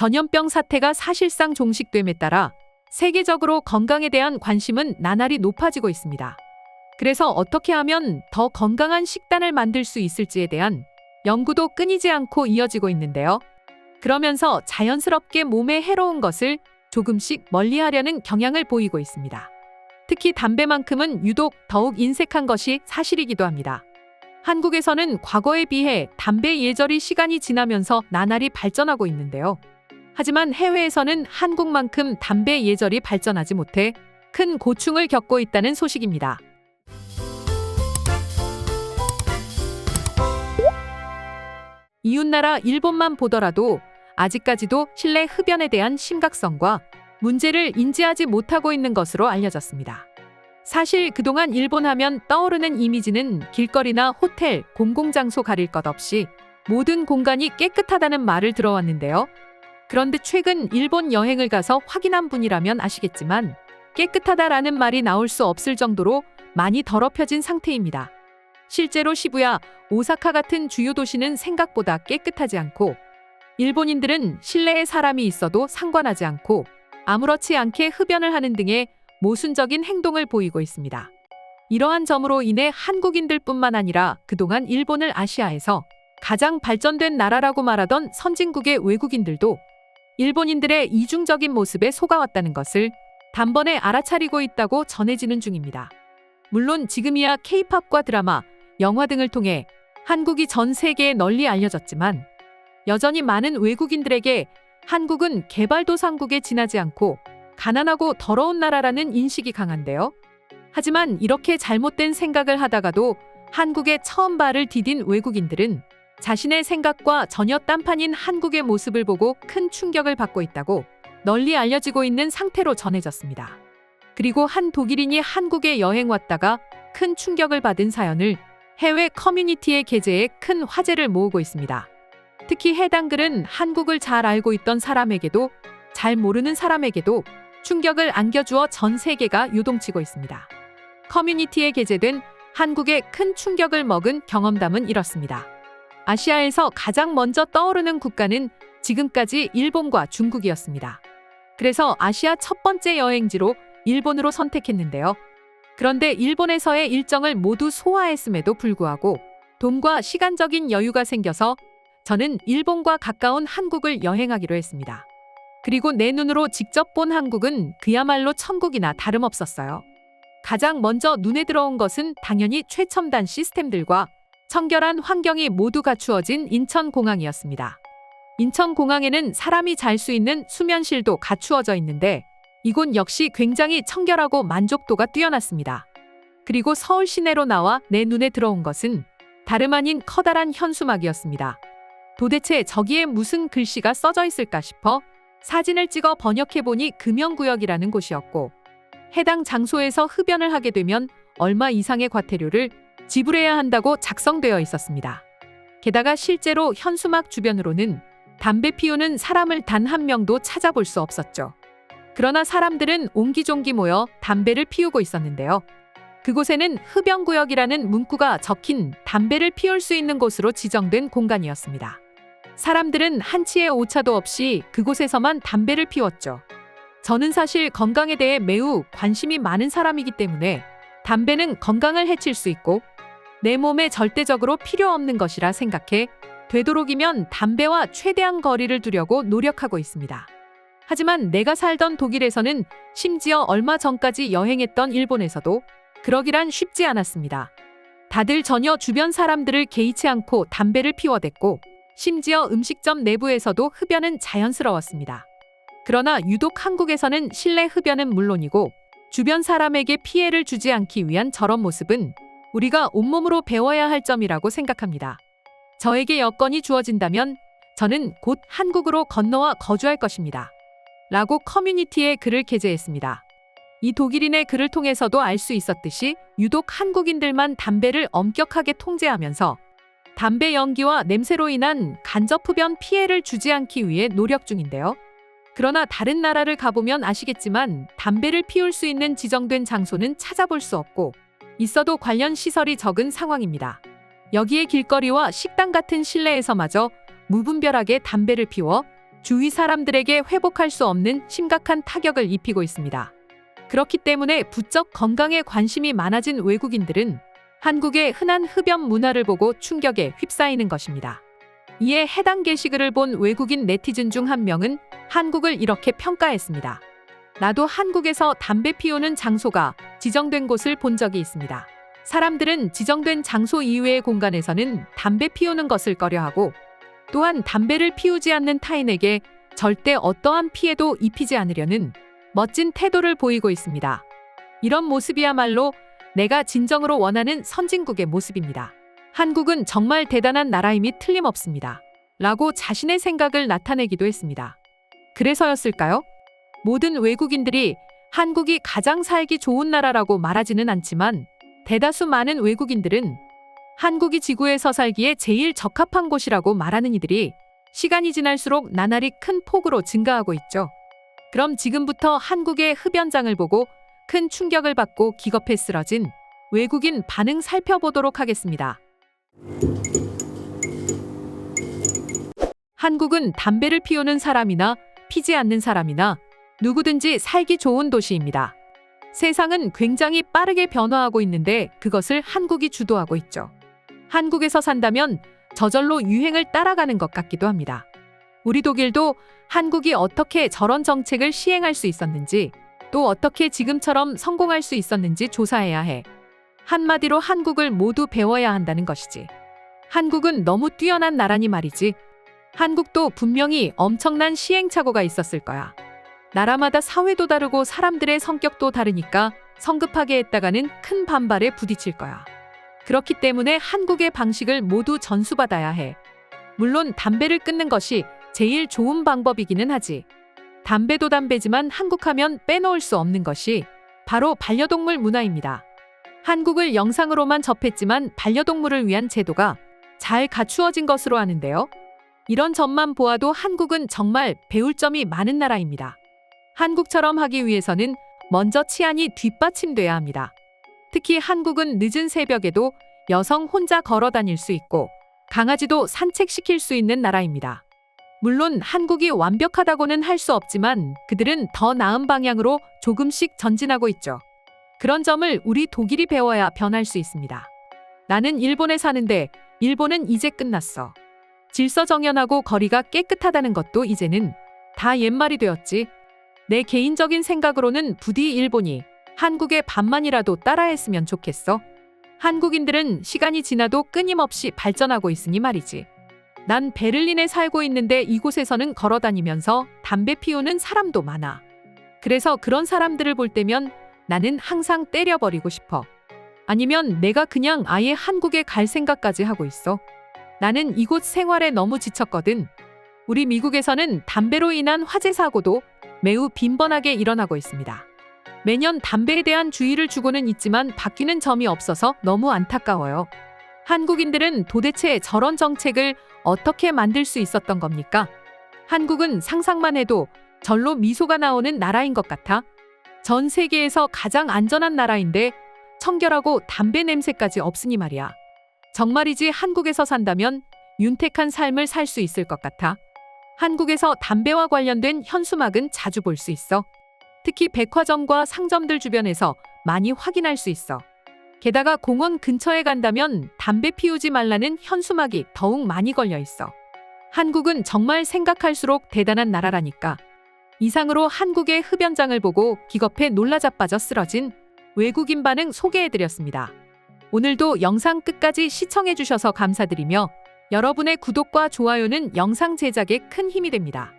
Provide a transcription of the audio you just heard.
전염병 사태가 사실상 종식됨에 따라 세계적으로 건강에 대한 관심은 나날이 높아지고 있습니다. 그래서 어떻게 하면 더 건강한 식단을 만들 수 있을지에 대한 연구도 끊이지 않고 이어지고 있는데요. 그러면서 자연스럽게 몸에 해로운 것을 조금씩 멀리하려는 경향을 보이고 있습니다. 특히 담배만큼은 유독 더욱 인색한 것이 사실이기도 합니다. 한국에서는 과거에 비해 담배 예절이 시간이 지나면서 나날이 발전하고 있는데요. 하지만 해외에서는 한국만큼 담배 예절이 발전하지 못해 큰 고충을 겪고 있다는 소식입니다. 이웃나라 일본만 보더라도 아직까지도 실내 흡연에 대한 심각성과 문제를 인지하지 못하고 있는 것으로 알려졌습니다. 사실 그동안 일본 하면 떠오르는 이미지는 길거리나 호텔, 공공장소 가릴 것 없이 모든 공간이 깨끗하다는 말을 들어왔는데요. 그런데 최근 일본 여행을 가서 확인한 분이라면 아시겠지만 깨끗하다라는 말이 나올 수 없을 정도로 많이 더럽혀진 상태입니다. 실제로 시부야, 오사카 같은 주요 도시는 생각보다 깨끗하지 않고 일본인들은 실내에 사람이 있어도 상관하지 않고 아무렇지 않게 흡연을 하는 등의 모순적인 행동을 보이고 있습니다. 이러한 점으로 인해 한국인들뿐만 아니라 그동안 일본을 아시아에서 가장 발전된 나라라고 말하던 선진국의 외국인들도 일본인들의 이중적인 모습에 속아왔다는 것을 단번에 알아차리고 있다고 전해지는 중입니다. 물론 지금이야 케이팝과 드라마, 영화 등을 통해 한국이 전 세계에 널리 알려졌지만 여전히 많은 외국인들에게 한국은 개발도상국에 지나지 않고 가난하고 더러운 나라라는 인식이 강한데요. 하지만 이렇게 잘못된 생각을 하다가도 한국에 처음 발을 디딘 외국인들은 자신의 생각과 전혀 딴판인 한국의 모습을 보고 큰 충격을 받고 있다고 널리 알려지고 있는 상태로 전해졌습니다. 그리고 한 독일인이 한국에 여행 왔다가 큰 충격을 받은 사연을 해외 커뮤니티의 게재에 큰 화제를 모으고 있습니다. 특히 해당 글은 한국을 잘 알고 있던 사람에게도 잘 모르는 사람에게도 충격을 안겨주어 전 세계가 유동치고 있습니다. 커뮤니티에 게재된 한국의 큰 충격을 먹은 경험담은 이렇습니다. 아시아에서 가장 먼저 떠오르는 국가는 지금까지 일본과 중국이었습니다. 그래서 아시아 첫 번째 여행지로 일본으로 선택했는데요. 그런데 일본에서의 일정을 모두 소화했음에도 불구하고 돈과 시간적인 여유가 생겨서 저는 일본과 가까운 한국을 여행하기로 했습니다. 그리고 내 눈으로 직접 본 한국은 그야말로 천국이나 다름없었어요. 가장 먼저 눈에 들어온 것은 당연히 최첨단 시스템들과 청결한 환경이 모두 갖추어진 인천공항이었습니다. 인천공항에는 사람이 잘 수 있는 수면실도 갖추어져 있는데 이곳 역시 굉장히 청결하고 만족도가 뛰어났습니다. 그리고 서울 시내로 나와 내 눈에 들어온 것은 다름 아닌 커다란 현수막이었습니다. 도대체 저기에 무슨 글씨가 써져 있을까 싶어 사진을 찍어 번역해보니 금연구역이라는 곳이었고 해당 장소에서 흡연을 하게 되면 얼마 이상의 과태료를 지불해야 한다고 작성되어 있었습니다. 게다가 실제로 현수막 주변으로는 담배 피우는 사람을 단 한 명도 찾아볼 수 없었죠. 그러나 사람들은 옹기종기 모여 담배를 피우고 있었는데요. 그곳에는 흡연구역이라는 문구가 적힌 담배를 피울 수 있는 곳으로 지정된 공간이었습니다. 사람들은 한치의 오차도 없이 그곳에서만 담배를 피웠죠. 저는 사실 건강에 대해 매우 관심이 많은 사람이기 때문에 담배는 건강을 해칠 수 있고 내 몸에 절대적으로 필요 없는 것이라 생각해 되도록이면 담배와 최대한 거리를 두려고 노력하고 있습니다. 하지만 내가 살던 독일에서는 심지어 얼마 전까지 여행했던 일본에서도 그러기란 쉽지 않았습니다. 다들 전혀 주변 사람들을 개의치 않고 담배를 피워댔고 심지어 음식점 내부에서도 흡연은 자연스러웠습니다. 그러나 유독 한국에서는 실내 흡연은 물론이고 주변 사람에게 피해를 주지 않기 위한 저런 모습은 우리가 온몸으로 배워야 할 점이라고 생각합니다. 저에게 여건이 주어진다면 저는 곧 한국으로 건너와 거주할 것입니다. 라고 커뮤니티에 글을 게재했습니다. 이 독일인의 글을 통해서도 알 수 있었듯이 유독 한국인들만 담배를 엄격하게 통제하면서 담배 연기와 냄새로 인한 간접 흡연 피해를 주지 않기 위해 노력 중인데요. 그러나 다른 나라를 가보면 아시겠지만 담배를 피울 수 있는 지정된 장소는 찾아볼 수 없고 있어도 관련 시설이 적은 상황입니다. 여기에 길거리와 식당 같은 실내에서마저 무분별하게 담배를 피워 주위 사람들에게 회복할 수 없는 심각한 타격을 입히고 있습니다. 그렇기 때문에 부쩍 건강에 관심이 많아진 외국인들은 한국의 흔한 흡연 문화를 보고 충격에 휩싸이는 것입니다. 이에 해당 게시글을 본 외국인 네티즌 중 한 명은 한국을 이렇게 평가했습니다. 나도 한국에서 담배 피우는 장소가 지정된 곳을 본 적이 있습니다. 사람들은 지정된 장소 이외의 공간에서는 담배 피우는 것을 꺼려하고 또한 담배를 피우지 않는 타인에게 절대 어떠한 피해도 입히지 않으려는 멋진 태도를 보이고 있습니다. 이런 모습이야말로 내가 진정으로 원하는 선진국의 모습입니다. 한국은 정말 대단한 나라임이 틀림없습니다. 라고 자신의 생각을 나타내기도 했습니다. 그래서였을까요? 모든 외국인들이 한국이 가장 살기 좋은 나라라고 말하지는 않지만 대다수 많은 외국인들은 한국이 지구에서 살기에 제일 적합한 곳이라고 말하는 이들이 시간이 지날수록 나날이 큰 폭으로 증가하고 있죠. 그럼 지금부터 한국의 흡연장을 보고 큰 충격을 받고 기겁해 쓰러진 외국인 반응 살펴보도록 하겠습니다. 한국은 담배를 피우는 사람이나 피지 않는 사람이나 누구든지 살기 좋은 도시입니다. 세상은 굉장히 빠르게 변화하고 있는데 그것을 한국이 주도하고 있죠. 한국에서 산다면 저절로 유행을 따라가는 것 같기도 합니다. 우리 독일도 한국이 어떻게 저런 정책을 시행할 수 있었는지 또 어떻게 지금처럼 성공할 수 있었는지 조사해야 해. 한마디로 한국을 모두 배워야 한다는 것이지. 한국은 너무 뛰어난 나라니 말이지. 한국도 분명히 엄청난 시행착오가 있었을 거야. 나라마다 사회도 다르고 사람들의 성격도 다르니까 성급하게 했다가는 큰 반발에 부딪힐 거야. 그렇기 때문에 한국의 방식을 모두 전수받아야 해. 물론 담배를 끊는 것이 제일 좋은 방법이기는 하지. 담배도 담배지만 한국하면 빼놓을 수 없는 것이 바로 반려동물 문화입니다. 한국을 영상으로만 접했지만 반려동물을 위한 제도가 잘 갖추어진 것으로 아는데요. 이런 점만 보아도 한국은 정말 배울 점이 많은 나라입니다. 한국처럼 하기 위해서는 먼저 치안이 뒷받침돼야 합니다. 특히 한국은 늦은 새벽에도 여성 혼자 걸어 다닐 수 있고 강아지도 산책시킬 수 있는 나라입니다. 물론 한국이 완벽하다고는 할 수 없지만 그들은 더 나은 방향으로 조금씩 전진하고 있죠. 그런 점을 우리 독일이 배워야 변할 수 있습니다. 나는 일본에 사는데 일본은 이제 끝났어. 질서정연하고 거리가 깨끗하다는 것도 이제는 다 옛말이 되었지. 내 개인적인 생각으로는 부디 일본이 한국의 반만이라도 따라했으면 좋겠어. 한국인들은 시간이 지나도 끊임없이 발전하고 있으니 말이지. 난 베를린에 살고 있는데 이곳에서는 걸어 다니면서 담배 피우는 사람도 많아. 그래서 그런 사람들을 볼 때면 나는 항상 때려버리고 싶어. 아니면 내가 그냥 아예 한국에 갈 생각까지 하고 있어. 나는 이곳 생활에 너무 지쳤거든. 우리 미국에서는 담배로 인한 화재 사고도 매우 빈번하게 일어나고 있습니다. 매년 담배에 대한 주의를 주고는 있지만 바뀌는 점이 없어서 너무 안타까워요. 한국인들은 도대체 저런 정책을 어떻게 만들 수 있었던 겁니까? 한국은 상상만 해도 절로 미소가 나오는 나라인 것 같아. 전 세계에서 가장 안전한 나라인데 청결하고 담배 냄새까지 없으니 말이야. 정말이지 한국에서 산다면 윤택한 삶을 살 수 있을 것 같아. 한국에서 담배와 관련된 현수막은 자주 볼 수 있어. 특히 백화점과 상점들 주변에서 많이 확인할 수 있어. 게다가 공원 근처에 간다면 담배 피우지 말라는 현수막이 더욱 많이 걸려 있어. 한국은 정말 생각할수록 대단한 나라라니까. 이상으로 한국의 흡연장을 보고 기겁해 놀라 자빠져 쓰러진 외국인 반응 소개해드렸습니다. 오늘도 영상 끝까지 시청해주셔서 감사드리며 여러분의 구독과 좋아요는 영상 제작에 큰 힘이 됩니다.